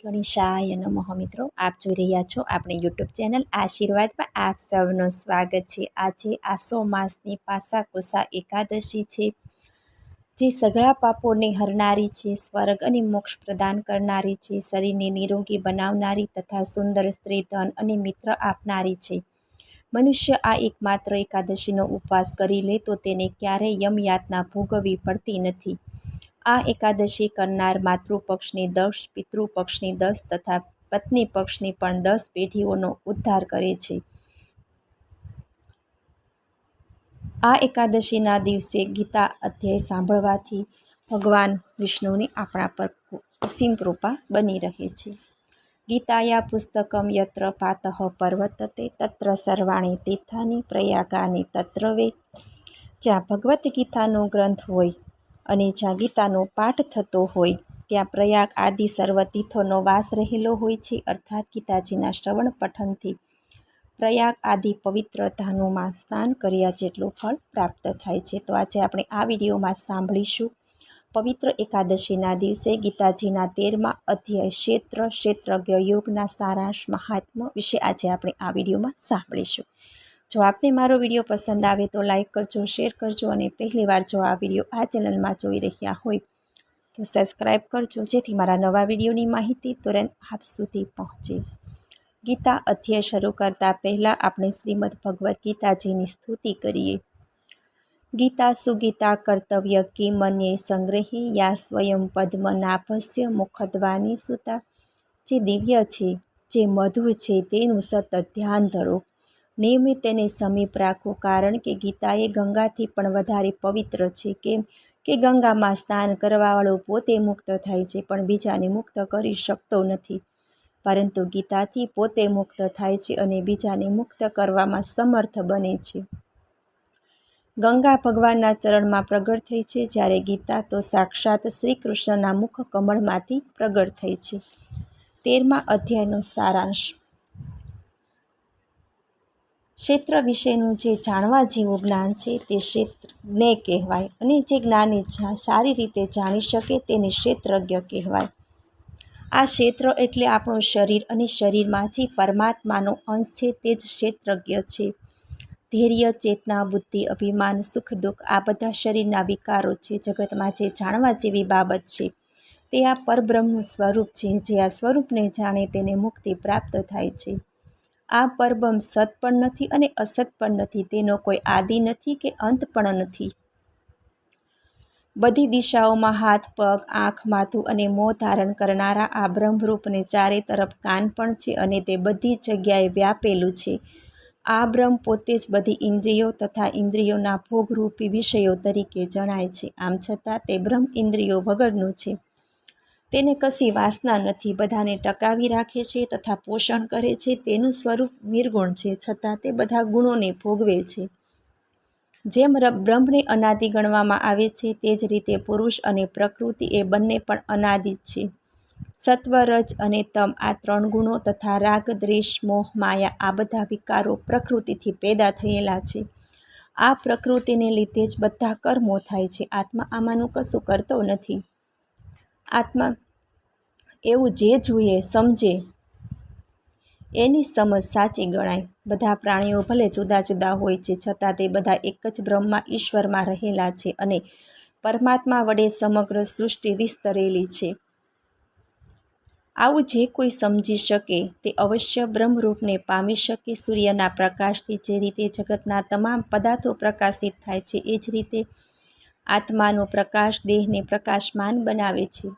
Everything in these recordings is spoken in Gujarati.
ગણેશાય નમઃ મિત્રો, આપ જોઈ રહ્યા છો આપણી યુટ્યુબ ચેનલ આશીર્વાદમાં આપ સૌનું સ્વાગત છે. આજે આસો માસની પાસા કુસા એકાદશી છે, જે સઘળા પાપોને હરનારી છે, સ્વર્ગ અને મોક્ષ પ્રદાન કરનારી છે, શરીરને નિરોગી બનાવનારી તથા સુંદર સ્ત્રી ધન અને મિત્ર આપનારી છે. મનુષ્ય આ એકમાત્ર એકાદશીનો ઉપવાસ કરી લે તો તેને ક્યારેય યમયાતના ભોગવવી પડતી નથી. આ એકાદશી કરનાર માતૃપક્ષની દસ, પિતૃપક્ષની દસ તથા પત્ની પક્ષની પણ દસ પેઢીઓનો ઉદ્ધાર કરે છે. આ એકાદશીના દિવસે ગીતા અધ્યાય સાંભળવાથી ભગવાન વિષ્ણુની આપણા પર અસીમ કૃપા બની રહે છે. ગીતાયા પુસ્તકમ યત્ર પાતઃ પર્વતતે તત્ર સર્વાણી તીર્થાની પ્રયાગાની તત્ર વે. જ્યાં ભગવદ્ ગીતાનો ગ્રંથ હોય અને જ્યાં ગીતાનો પાઠ થતો હોય, ત્યાં પ્રયાગ આદિ સર્વ તીર્થોનો વાસ રહેલો હોય છે, અર્થાત ગીતાજીના શ્રવણ પઠનથી. પ્રયાગ આદિ પવિત્ર ધામોમાં સ્નાન કર્યા જેટલું ફળ પ્રાપ્ત થાય છે. તો આજે આપણે આ વિડીયોમાં સાંભળીશું. પવિત્ર એકાદશીના દિવસે ગીતાજીના તેરમા અધ્યાય ક્ષેત્ર ક્ષેત્રજ્ઞ યોગના સારાંશ મહાત્મા વિશે આજે આપણે આ વિડીયોમાં સાંભળીશું. જો આપને મારો વીડિયો પસંદ આવે તો લાઇક કરજો, શેર કરજો અને પહેલીવાર જો આ વીડિયો આ ચેનલમાં જોઈ રહ્યા હોય તો સબસ્ક્રાઈબ કરજો, જેથી મારા નવા વિડીયોની માહિતી તુરંત આપ સુધી પહોંચે. ગીતા અધ્યાય શરૂ કરતાં પહેલાં આપણે શ્રીમદ ભગવદ્ ગીતાજીની સ્તુતિ કરીએ. ગીતા સુગીતા કર્તવ્ય કે મને સંગ્રહી યા સ્વયં પદ્મનાભસ્ય મુખદ્વાની સુતા. જે દિવ્ય છે, જે મધુ છે તેનું સતત ધ્યાન ધરો. નિયમિત તેને સમીપ રાખો, કારણ કે ગીતા એ ગંગાથી પણ વધારે પવિત્ર છે. કેમ કે ગંગામાં સ્નાન કરવાવાળો પોતે મુક્ત થાય છે, પણ બીજાને મુક્ત કરી શકતો નથી. પરંતુ ગીતાથી પોતે મુક્ત થાય છે અને બીજાને મુક્ત કરવામાં સમર્થ બને છે. ગંગા ભગવાનના ચરણમાં પ્રગટ થઈ છે, જ્યારે ગીતા તો સાક્ષાત શ્રી કૃષ્ણના મુખ કમળમાંથી પ્રગટ થઈ છે. તેરમા અધ્યાયનો સારાંશ. ક્ષેત્ર વિશેનું જે જાણવા જેવું જ્ઞાન છે તે ક્ષેત્રને કહેવાય અને જે જ્ઞાનને સારી રીતે જાણી શકે તેને ક્ષેત્રજ્ઞ કહેવાય. આ ક્ષેત્ર એટલે આપણું શરીર અને શરીરમાં જે પરમાત્માનો અંશ છે તે જ ક્ષેત્રજ્ઞ છે. ધૈર્ય, ચેતના, બુદ્ધિ, અભિમાન, સુખ, દુઃખ આ બધા શરીરના વિકારો છે જગતમાં જે જાણવા જેવી બાબત છે. તે આ પરબ્રહ્મનું સ્વરૂપ છે જે આ સ્વરૂપને જાણે તેને મુક્તિ પ્રાપ્ત થાય છે. આ પરબ્રહ્મ સત પણ નથી અને અસત પણ નથી. તેનો કોઈ આદિ નથી કે અંત પણ નથી. બધી દિશાઓમાં હાથ, પગ, આંખ, માથું અને મોં ધારણ કરનારા આ બ્રહ્મરૂપને ચારે તરફ કાન પણ છે અને તે બધી જગ્યાએ વ્યાપેલું છે. આ બ્રહ્મ પોતે જ બધી ઇન્દ્રિયો તથા ઇન્દ્રિયોના ભોગરૂપી વિષયો તરીકે જણાય છે. આમ છતાં તે બ્રહ્મ ઇન્દ્રિયો વગરનું છે. તેને કશી વાસના નથી, બધાને ટકાવી રાખે છે તથા પોષણ કરે છે, તેનું સ્વરૂપ નિર્ગુણ છે, છતાં તે બધા ગુણોને ભોગવે છે. જેમ બ્રહ્મને અનાદિ ગણવામાં આવે છે, તે જ રીતે પુરુષ અને પ્રકૃતિ એ બંને પણ અનાદિ છે. સત્વ રજ અને તમ આ ત્રણ ગુણો તથા રાગ, દ્વેષ, મોહ, માયા આ બધા વિકારો પ્રકૃતિથી પેદા થયેલા છે. આ પ્રકૃતિને લીધે જ બધા કર્મો થાય છે. આત્મા આમાંનું કશું કરતો નથી. આત્મા. એવું જે જોઈએ, સમજે. એની સમજ સાચી ગણાય. બધા પ્રાણીઓ ભલે જુદા જુદા હોય છે, છતાં તે બધા એક જ બ્રહ્મા ઈશ્વરમાં રહેલા છે અને પરમાત્મા વડે સમગ્ર સૃષ્ટિ વિસ્તરેલી છે. આવું જે કોઈ સમજી શકે, તે અવશ્ય બ્રહ્મરૂપને પામી શકે સૂર્યના પ્રકાશથી જે રીતે જગતના તમામ પદાર્થો પ્રકાશિત થાય છે, એ જ રીતે આત્માનો પ્રકાશ દેહને પ્રકાશમાન બનાવે છે.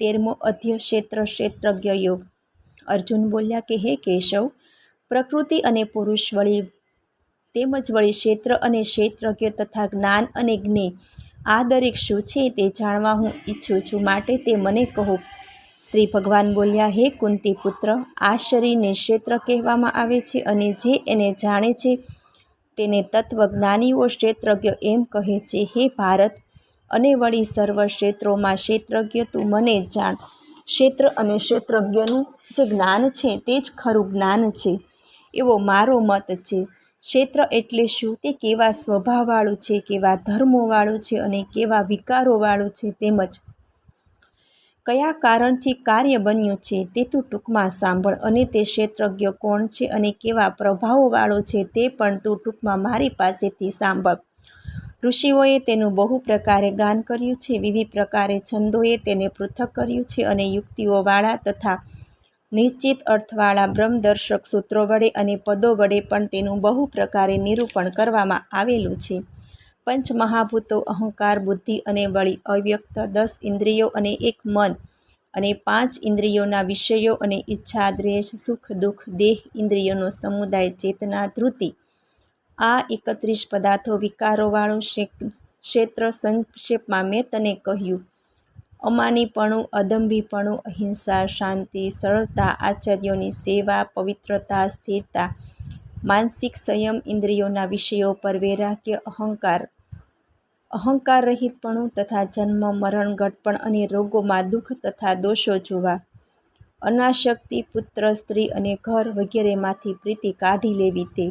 તેરમો અધ્ય ક્ષેત્ર ક્ષેત્રજ્ઞ યોગ. અર્જુન બોલ્યા કે, હે કેશવ, પ્રકૃતિ અને પુરુષ વળી તેમજ વળી ક્ષેત્ર અને ક્ષેત્રજ્ઞ તથા જ્ઞાન અને જ્ઞે આ દરેક શું છે તે જાણવા હું ઈચ્છું છું માટે તે મને કહો. શ્રી ભગવાન બોલ્યા, હે કુંતી પુત્ર આ શરીરને ક્ષેત્ર કહેવામાં આવે છે અને જે એને જાણે છે તેને તત્વજ્ઞાનીઓ ક્ષેત્રજ્ઞ એમ કહે છે, હે ભારત, અને વળી સર્વ ક્ષેત્રોમાં ક્ષેત્રજ્ઞ તું મને જાણ. ક્ષેત્ર અને ક્ષેત્રજ્ઞનું જે જ્ઞાન છે તે જ ખરું જ્ઞાન છે. એવો મારો મત છે. ક્ષેત્ર એટલે શું? તે કેવા સ્વભાવવાળું છે, કેવા ધર્મોવાળું છે અને કેવા વિકારોવાળું છે તેમજ કયા કારણથી કાર્ય બન્યું છે તે તું ટૂંકમાં સાંભળ અને તે ક્ષેત્રજ્ઞ કોણ છે અને કેવા પ્રભાવવાળો છે તે પણ તું ટૂંકમાં મારી પાસેથી સાંભળ. ઋષિઓએ તેનું બહુ પ્રકારે ગાન કર્યું છે, વિવિધ પ્રકારે છંદોએ તેને પૃથક કર્યું છે અને યુક્તિઓવાળા તથા નિશ્ચિત અર્થવાળા બ્રહ્મદર્શક સૂત્રો વડે અને પદો વડે પણ તેનું બહુ પ્રકારે નિરૂપણ કરવામાં આવેલું છે. પંચમહાભૂતો, અહંકાર, બુદ્ધિ અને વળી અવ્યક્ત દસ ઇન્દ્રિયો અને એક મન અને પાંચ ઇન્દ્રિયોના વિષયો અને ઈચ્છા, દ્વેષ, સુખ, દુઃખ, દેહ ઇન્દ્રિયોનો સમુદાય, ચેતના ધૃતિ આ એકત્રીસ પદાર્થો વિકારોવાળું ક્ષેત્ર સંક્ષેપમાં મેં તને કહ્યું. અમાનીપણું, અદંભીપણું, અહિંસા, શાંતિ, સરળતા, આચાર્યોની સેવા, પવિત્રતા, સ્થિરતા માનસિક સંયમ ઇન્દ્રિયોના વિષયો પર વૈરાગ્ય, અહંકાર અહંકાર રહિતપણું તથા જન્મ, મરણ ઘટપણ અને રોગોમાં દુઃખ તથા દોષો જોવા. અનાશક્તિ, પુત્ર, સ્ત્રી અને ઘર વગેરેમાંથી પ્રીતિ કાઢી લેવી તે.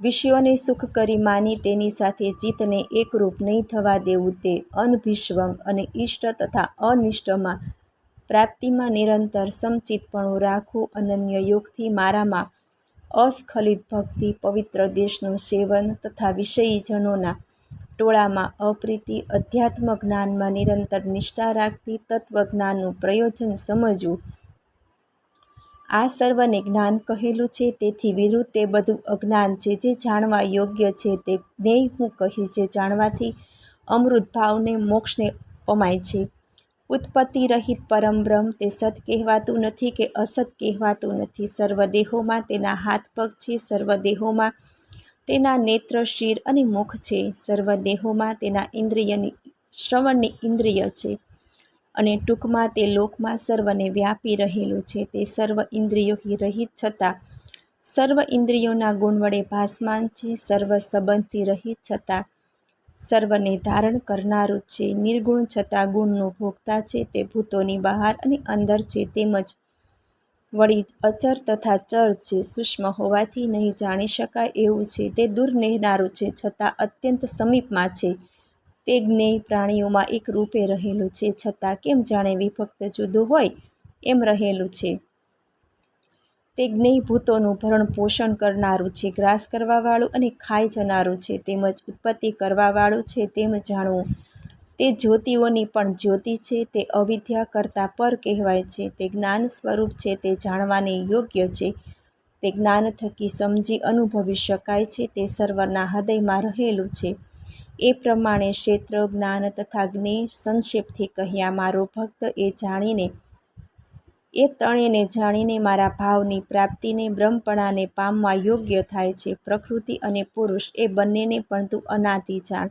વિષયોને સુખ કરી માની તેની સાથે ચિત્તને એકરૂપ નહીં થવા દેવું તે. અનભિષ્વંગ અને ઇષ્ટ તથા અનિષ્ટમાં પ્રાપ્તિમાં નિરંતર સમચિતપણું રાખવું અનન્ય યોગથી મારામાં અસ્ખલિત ભક્તિ પવિત્ર દેશનું સેવન તથા વિષયીજનોના ટોળામાં અપ્રીતિ, અધ્યાત્મ જ્ઞાનમાં નિરંતર નિષ્ઠા રાખવી, તત્વજ્ઞાનનું પ્રયોજન સમજવું. આ સર્વને જ્ઞાન કહેલું છે, તેથી વિરુદ્ધ તે બધું અજ્ઞાન છે, જે જાણવા યોગ્ય છે તે જ્ઞેય હું કહી, જે જાણવાથી અમૃત ભાવને મોક્ષને પમાય છે. ઉત્પત્તિ રહિત પરમબ્રહ્મ તે સત કહેવાતું નથી કે અસત કહેવાતું નથી. સર્વ દેહોમાં તેના હાથ પગ છે, સર્વ દેહોમાં તેના નેત્ર, શિર અને મુખ છે. સર્વ દેહોમાં તેના ઇન્દ્રિયની શ્રવણની ઇન્દ્રિય છે અને ટૂંકમાં તે લોકમાં સર્વને વ્યાપી રહેલું છે. તે સર્વ ઇન્દ્રિયોથી રહિત છતાં સર્વ ઇન્દ્રિયોના ગુણ વડે ભાસમાન છે, સર્વ સંબંધથી રહિત છતાં સર્વને ધારણ કરનારું છે. નિર્ગુણ છતાં ગુણનું ભોગતા છે તે ભૂતોની બહાર અને અંદર છે. તેમજ વળી અચર તથા ચર છે. સૂક્ષ્મ હોવાથી નહીં જાણી શકાય એવું છે. તે દૂર નહેનારું છે છતાં અત્યંત સમીપમાં છે. તે જ્ઞેય પ્રાણીઓમાં એક રૂપે રહેલું છે. છતાં કેમ જાણે વિભક્ત જુદું હોય એમ રહેલું છે. તે જ્ઞેયભૂતોનું ભરણ પોષણ કરનારું છે, ગ્રાસ કરવાવાળું અને ખાઈ જનારું છે, તેમજ ઉત્પત્તિ કરવાવાળું છે, તેમ જાણવું. તે જ્યોતિઓની પણ જ્યોતિ છે, તે અવિદ્યા કરતાં પર કહેવાય છે, તે જ્ઞાન સ્વરૂપ છે, તે જાણવાને યોગ્ય છે. તે જ્ઞાન થકી સમજી અનુભવી શકાય છે, તે સર્વના હૃદયમાં રહેલું છે. એ પ્રમાણે ક્ષેત્ર, જ્ઞાન તથા જ્ઞેય સંક્ષેપથી કહ્યા મારો ભક્ત એ જાણીને એ ત્રણેયને જાણીને મારા ભાવની પ્રાપ્તિને બ્રહ્મપણાને પામવા યોગ્ય થાય છે. પ્રકૃતિ અને પુરુષ એ બંનેને પણ તું અનાદિ જાણ.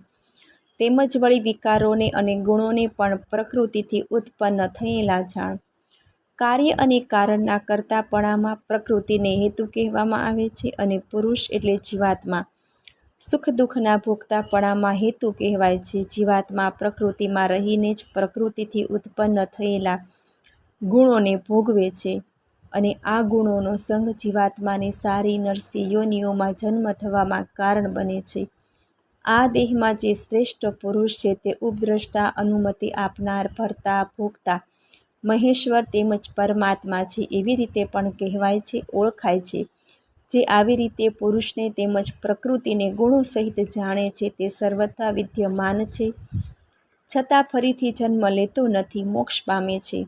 તેમજ વળી વિકારોને અને ગુણોને પણ પ્રકૃતિથી ઉત્પન્ન થયેલા જાણ. કાર્ય અને કારણના કરતાપણામાં પ્રકૃતિને હેતુ કહેવામાં આવે છે અને પુરુષ એટલે જીવાત્મા. સુખ દુઃખના ભોગતાપણામાં હેતુ કહેવાય છે. જીવાત્મા પ્રકૃતિમાં રહીને જ પ્રકૃતિથી ઉત્પન્ન થયેલા ગુણોને ભોગવે છે અને આ ગુણોનો સંગ જીવાત્માને સારી નરસી યોનિઓમાં જન્મ થવામાં કારણ બને છે. આ દેહમાં જે શ્રેષ્ઠ પુરુષ છે તે ઉપદ્રષ્ટા અનુમતિ આપનાર ભરતા ભોગતા મહેશ્વર તેમજ પરમાત્મા છે એવી રીતે પણ કહેવાય છે, ઓળખાય છે. જે આવી રીતે પુરુષને તેમજ પ્રકૃતિને ગુણો સહિત જાણે છે તે સર્વથા વિદ્યમાન છે. છતાં ફરીથી જન્મ લેતો નથી, મોક્ષ પામે છે.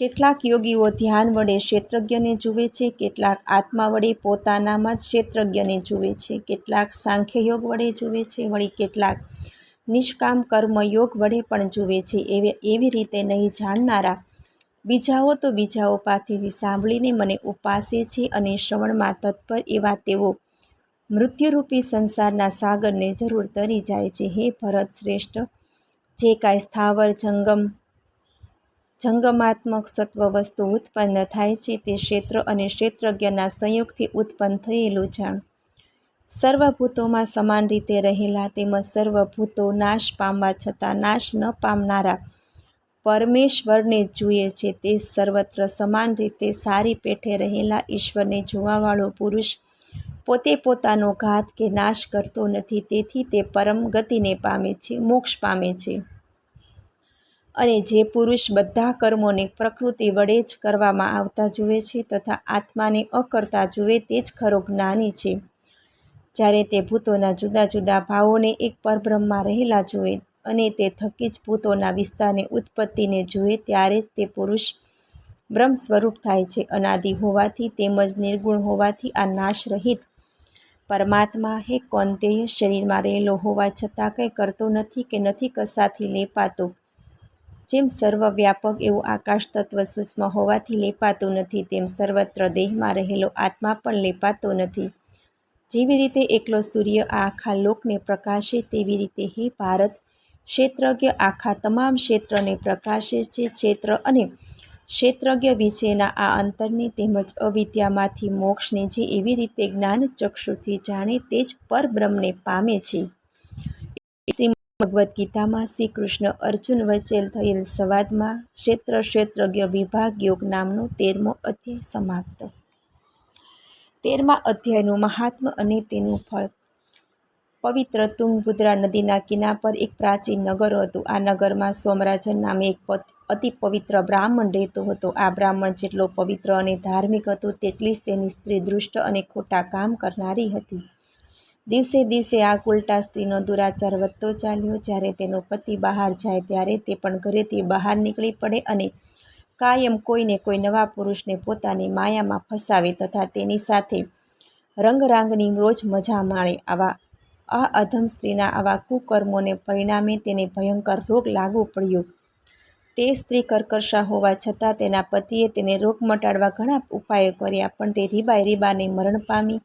કેટલાક યોગીઓ ધ્યાન વડે ક્ષેત્રજ્ઞને જુએ છે, કેટલાક આત્મા વડે પોતાનામાં જ ક્ષેત્રજ્ઞને જુએ છે, કેટલાક સાંખ્યયોગ વડે જુએ છે, વળી કેટલાક નિષ્કામ કર્મયોગ વડે પણ જુએ છે. એવી એવી રીતે નહીં જાણનારા બીજાઓ તો બીજાઓ પાસેથી સાંભળીને મને ઉપાસે છે અને શ્રવણમાં તત્પર એવા તેઓ મૃત્યુરૂપી સંસારના સાગરને જરૂર તરી જાય છે. હે ભરત શ્રેષ્ઠ, જે કાંઈ સ્થાવર જંગમ જંગમાત્મક સત્વ વસ્તુ ઉત્પન્ન થાય છે, તે ક્ષેત્ર અને ક્ષેત્રજ્ઞના સંયોગથી ઉત્પન્ન થયેલું જાણ સર્વભૂતોમાં સમાન રીતે રહેલા તેમજ સર્વભૂતો નાશ પામવા છતાં નાશ ન પામનારા પરમેશ્વરને જુએ છે, તે સર્વત્ર સમાન રીતે સારી પેઠે રહેલા ઈશ્વરને જોવાવાળો પુરુષ પોતે પોતાનો ઘાત કે નાશ કરતો નથી, તેથી તે પરમ ગતિને પામે છે, મોક્ષ પામે છે. અને જે પુરુષ બધા કર્મોને પ્રકૃતિ વડે જ કરવામાં આવતા જુએ છે તથા આત્માને અકર્તા જુએ તે જ ખરો જ્ઞાની છે. જ્યારે તે ભૂતોના જુદા જુદા ભાવોને એક પરબ્રહ્મમાં રહેલા જુએ અને તે થકી જ ભૂતોના વિસ્તારને ઉત્પત્તિને જુએ ત્યારે જ તે પુરુષ બ્રહ્મ સ્વરૂપ થાય છે. અનાદિ હોવાથી તેમજ નિર્ગુણ હોવાથી આ નાશ રહિત પરમાત્મા હે કોંતેય શરીરમાં રહેલો હોવા છતાં કંઈ કરતો નથી કે નથી કશાથી લેપાતો. જેમ સર્વવ્યાપક એવું આકાશ તત્વ સૂક્ષ્મ હોવાથી લેપાતું નથી, તેમ સર્વત્ર દેહમાં રહેલો આત્મા પણ લેપાતો નથી. જેવી રીતે એકલો સૂર્ય આ આખા લોકને પ્રકાશે, તેવી રીતે હે ભારત, ક્ષેત્રજ્ઞ આખા તમામ ક્ષેત્રને પ્રકાશે છે. ક્ષેત્ર અને ક્ષેત્રજ્ઞ વિશેના આ અંતરને તેમજ અવિદ્યામાંથી મોક્ષને જે એવી રીતે જ્ઞાન ચક્ષુથી જાણે, તે જ પરબ્રહ્મને પામે છે. ભગવદ્ ગીતામાં શ્રી કૃષ્ણ અર્જુન વચ્ચે થયેલ સંવાદમાં ક્ષેત્ર ક્ષેત્રજ્ઞ વિભાગ યોગ નામનો તેરમો અધ્યાય સમાપ્ત. તેરમા અધ્યાયનું મહાત્મ્ય અને તેનું ફળ. પવિત્ર તુંગભદ્રા નદીના કિનાર પર એક પ્રાચીન નગર હતું. આ નગરમાં સોમરાજન નામે એક અતિ પવિત્ર બ્રાહ્મણ રહેતો હતો. આ બ્રાહ્મણ જેટલો પવિત્ર અને ધાર્મિક હતો, તેટલી જ તેની સ્ત્રી દુષ્ટ અને ખોટા કામ કરનારી હતી. દિવસે દિવસે આ ઉલટા સ્ત્રીનો દુરાચાર વધતો ચાલ્યો. જ્યારે તેનો પતિ બહાર જાય ત્યારે તે પણ ઘરેથી બહાર નીકળી પડે અને કાયમ કોઈને કોઈ નવા પુરુષને પોતાની માયામાં ફસાવે તથા તેની સાથે રંગરાંગની રોજ મજા માણે. આવા આ અધમ સ્ત્રીના આવા કુકર્મોને પરિણામે તેને ભયંકર રોગ લાગુ પડ્યો. તે સ્ત્રી કર્કશા હોવા છતાં તેના પતિએ તેને રોગ મટાડવા ઘણા ઉપાયો કર્યા, પણ તે રીબાય રીબાને મરણ પામી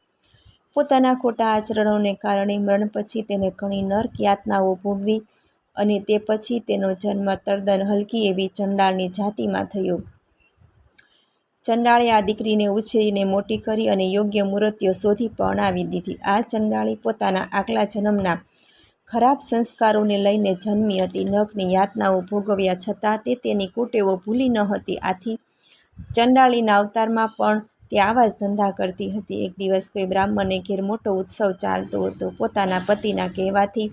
પોતાના ખોટા આચરણોને કારણે મરણ પછી તેને ઘણી નર્ક યાતનાઓ ભોગવી અને તે પછી તેનો જન્મ તદ્દન હલકી એવી ચંડાળની જાતિમાં થયો. ચંડાળે આ દીકરીને ઉછેરીને મોટી કરી અને યોગ્ય મૂર્તિઓ શોધી પરણાવી દીધી. આ ચંડાળી પોતાના આગલા જન્મના ખરાબ સંસ્કારોને લઈને જન્મી હતી. નખની યાતનાઓ ભોગવ્યા છતાં તે તેની કુટેવો ભૂલી ન હતી. આથી ચંડાળીના અવતારમાં પણ તે આવા જ ધંધા કરતી હતી. એક દિવસ કોઈ બ્રાહ્મણને ઘેર મોટો ઉત્સવ ચાલતો હતો. પોતાના પતિના કહેવાથી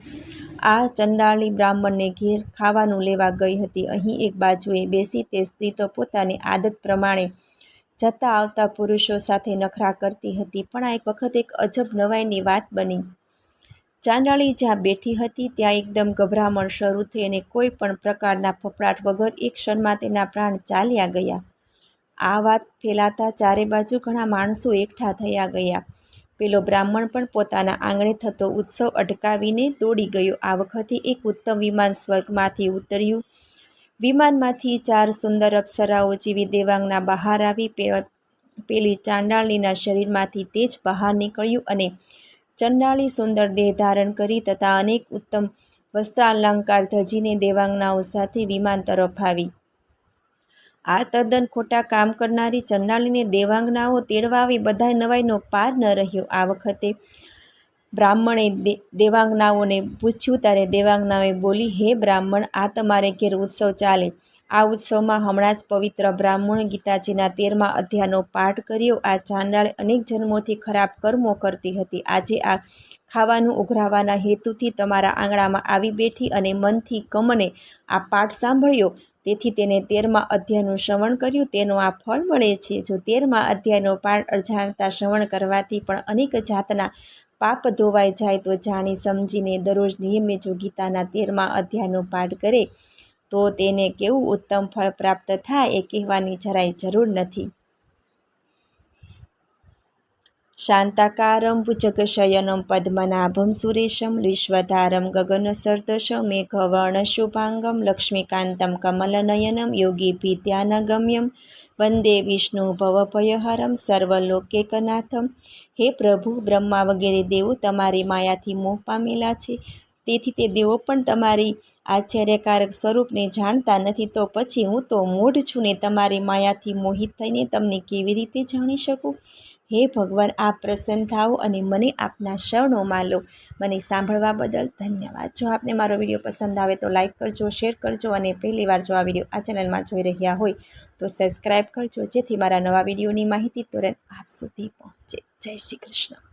આ ચંડાળી બ્રાહ્મણને ઘેર ખાવાનું લેવા ગઈ હતી. અહીં એક બાજુએ બેસી તે સ્ત્રી તો પોતાની આદત પ્રમાણે જતા આવતા પુરુષો સાથે નખરા કરતી હતી. પણ આ એક વખત એક અજબ નવાઈની વાત બની. ચાંડાળી જ્યાં બેઠી હતી ત્યાં એકદમ ગભરામણ શરૂ થઈ અને કોઈ પણ પ્રકારના ફફડાટ વગર એક ક્ષણમાં તેના પ્રાણ ચાલ્યા ગયા. આ વાત ફેલાતા ચારે બાજુ ઘણા માણસો એકઠા થયા ગયા. પેલો બ્રાહ્મણ પણ પોતાના આંગણે થતો ઉત્સવ અટકાવીને દોડી ગયો. આ વખતે એક ઉત્તમ વિમાન સ્વર્ગમાંથી ઉતર્યું. વિમાનમાંથી ચાર સુંદર અપ્સરાઓ જેવી દેવાંગના બહાર આવી પેલી ચાંડાળીના શરીરમાંથી તે જ બહાર નીકળ્યું અને ચંડાળી સુંદર દેહ ધારણ કરી તથા અનેક ઉત્તમ વસ્ત્રાલંકાર ધજીને દેવાંગનાઓ સાથે વિમાન તરફ આવી. આ તદ્દન ખોટા કામ કરનારી ચંડાળીને દેવાંગનાઓ તેડવા આવી બધાય નવાઈનો પાર ન રહ્યો. આ વખતે બ્રાહ્મણે દેવાંગનાઓને પૂછ્યું ત્યારે દેવાંગનાઓએ બોલી, હે બ્રાહ્મણ, આ તમારે ઘેર ઉત્સવ ચાલે. આ ઉત્સવમાં હમણાં જ પવિત્ર બ્રાહ્મણ ગીતાજીના તેરમા અધ્યાયનો પાઠ કર્યો. આ ચાંડાળે અનેક જન્મોથી ખરાબ કર્મો કરતી હતી. આજે આ ખાવાનું ઉઘરાવાના હેતુથી તમારા આંગણામાં આવી બેઠી અને મનથી કમને આ પાઠ સાંભળ્યો તેથી તેને તેરમા અધ્યાયનું શ્રવણ કર્યું. તેનું આ ફળ મળે છે. જો તેરમા અધ્યાયનો પાઠ અજાણતા શ્રવણ કરવાથી પણ અનેક જાતના પાપ ધોવાઈ જાય, તો જાણી સમજીને દરરોજ નિયમે જો ગીતાના તેરમા અધ્યાયનો પાઠ કરે, તો તેને કેવું ઉત્તમ ફળ પ્રાપ્ત થાય એ કહેવાની જરાય જરૂર નથી. શાંતાકારમ ભુજગશયનમ પદ્મનાભમ સુરેશમ વિશ્વધારમ ગગનસર્દશ મેઘવર્ણ શુભાંગમ લક્ષ્મીકાંતમ કમલનયનમ યોગી ભીત્યાનગમ્યમ વંદે વિષ્ણુ ભવભયહરમ સર્વલોકેકનાથમ હે પ્રભુ બ્રહ્મા વગેરે દેવો તમારી માયાથી મોહ પામેલા છે। તેથી તે દેવો પણ તમારી આશ્ચર્યકારક સ્વરૂપને જાણતા નથી, તો પછી હું તો મૂઢ છું ને તમારી માયાથી મોહિત થઈને તમને કેવી રીતે જાણી શકું? હે ભગવાન, આપ પ્રસન્ન થાઓ અને મને આપના શરણોમાં લો મને સાંભળવા બદલ ધન્યવાદ. જો આપને મારો વીડિયો પસંદ આવે તો લાઇક કરજો, શેર કરજો અને પહેલીવાર જો આ વીડિયો આ ચેનલમાં જોઈ રહ્યા હોય તો સબસ્ક્રાઈબ કરજો, જેથી મારા નવા વિડીયોની માહિતી તુરંત આપ સુધી પહોંચે. જય શ્રી કૃષ્ણ.